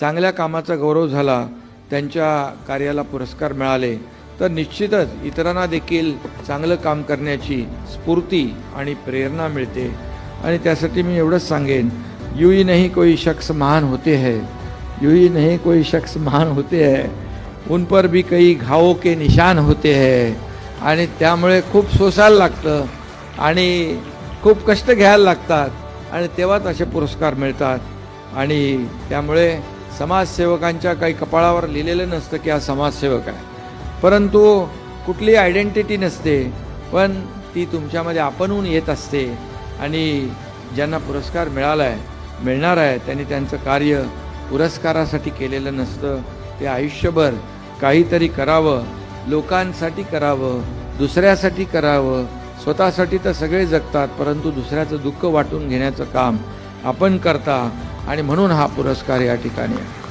चांगल्या कामाचा गौरव झाला त्यांच्या कार्याला पुरस्कार मिळाले तर निश्चितच इतरांना देखील चांगलं काम करण्याची स्फूर्ती आणि प्रेरणा मिळते. आणि त्यासाठी मी एवढंच सांगेन यू ही कोई शख्स महान होते है. यू ही कोई शख्स महान होते है. उन पर भी कई घावो के निशान होते है. आणि त्यामुळे खूप सोसायला लागतं आणि खूप कष्ट घ्यायला लागतात. आणि तेव्हाच असे पुरस्कार मिळतात. आणि त्यामुळे समाजसेवकांच्या काही कपाळावर लिहिलेलं नसतं की हा समाजसेवक आहे. परंतु कुठली आयडेंटिटी नसते पण ती तुमच्यामध्ये आपणहून येत असते आणि ज्यांना पुरस्कार मिळाला आहे मिळणार आहे त्यांनी त्यांचं कार्य पुरस्कारासाठी केलेलं नसतं. ते आयुष्यभर काहीतरी करावं लोकांसाठी करावं दुसऱ्यासाठी करावं स्वतःसाठी तर सगळे जगतात परंतु दुसऱ्याचं दुःख वाटून घेण्याचं काम आपण करता आणि म्हणून हा पुरस्कार या ठिकाणी आहे.